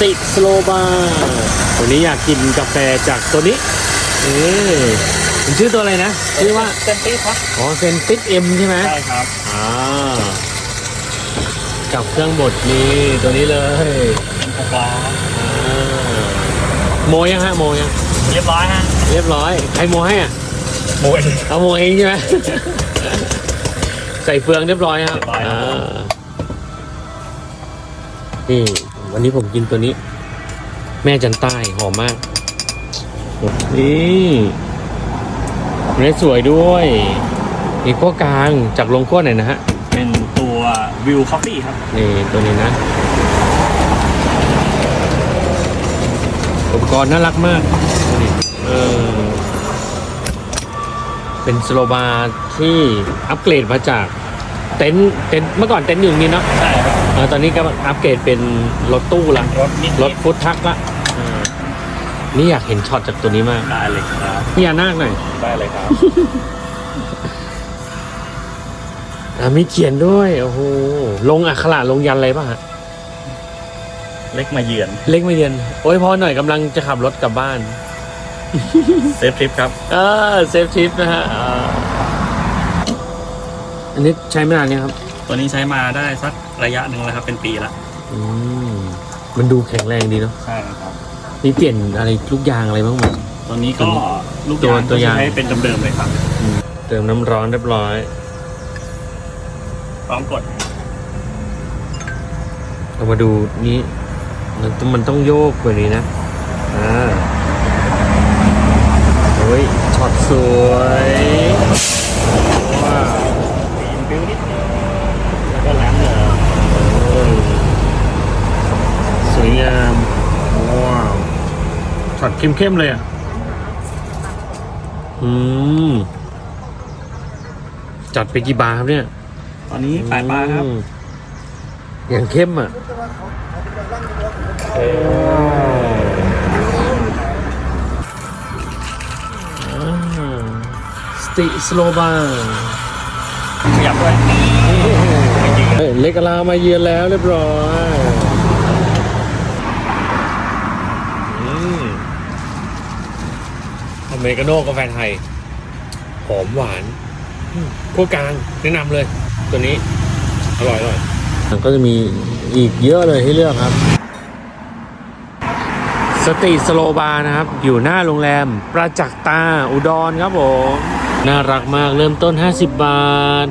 ติสโลบาร์ตัวนี้อยากกินกาแฟจากตัวนี้เอ๊มันชื่อตัวอะไรนะชื่อว่าเซนตี้ครับอ๋อเซนติสเอ็มใช่ไหมใช่ครับอ่ากับเครื่องบดนี้ตัวนี้เลยเป็นหกล้ออ่าโมยังฮะโมยังเรียบร้อยฮะเรียบร้อยใครโมให้อะโมยเอาโมเองใช่ไหมใส่เฟืองเรียบร้อยครับเรียบร้อยครับอ่านี่ วันนี้ผมกินตัวนี้ แม่จันใต้หอมมาก นี่เนื้อสวยด้วยมีขั้วกลางจากลงขั้วไหนนะฮะ เป็นตัววิวคอฟฟี่ครับ นี่ตัวนี้นะ อุปกรณ์น่ารักมากดูดิเออเป็นสโลบาร์ที่อัปเกรดมาจากเต็นท์เต็นท์เมื่อก่อนเต็นท์อยู่นี่เนาะใช่ ครับเออตอนนี้ก็อัปเกรดเป็นรถตู้ละรถมิดรถฟุตทักละเออนี่อยากเห็นช็อตจากตัวนี้มากได้เลยครับ พี่ยานาคหน่อยได้เลยครับ อะมีเขียนด้วยโอ้โหลงอักขระลงยันอะไรป่ะฮะเล็กมาเยือน เล็กไม่เรียนโอ้ยพอหน่อยกำลังจะขับรถกลับบ้าน เซฟทริปครับ เออเซฟชิปนะฮะอ่าอันนี้ใช้ไม่นานเนี่ยครับ ตัวนี้ใช้มาได้สักระยะหนึ่งแล้วครับ เป็นปีละอืมมันดูแข็งแรงดีเนาะใช่ครับ นี่เปลี่ยนอะไรลูกยางอะไรบ้างไหม ตัวนี้ก็ลูกตัวยางตัวยางให้เป็นเดิมๆเลยครับเติมน้ำร้อนเรียบร้อย พร้อมกดเรามาดูนี้มันต้องมันต้องโยกกว่านี้นะอ่าโอ้ยช็อตสวยว้าว ปีนบิวนิดนึงแล้วก็แหลมเลย โอ้ยส วยงามว้าวช็อตเข้มๆเลยอะอืมจัดไปกี่บาร์ครับเนี่ยตอนนี้แปดบาทครับอืมอย่างเข้มอะสติสโลบาร์ขยับด้วยไม่ยืนเล็กกะลามาเยือนแล้วเรียบร้อยอืมอ เมริกาโน่กาแฟไทย หอมหวานขั้วกลางแนะนำเลย ตัวนี้ อร่อยอร่อยก็จะมีอีกเยอะเลยให้เลือกครับ สตรีสโลบาร์นะครับ อยู่หน้าโรงแรม ประจักษ์ตาอุดรครับผม น่ารักมากเริ่มต้น 50 บาท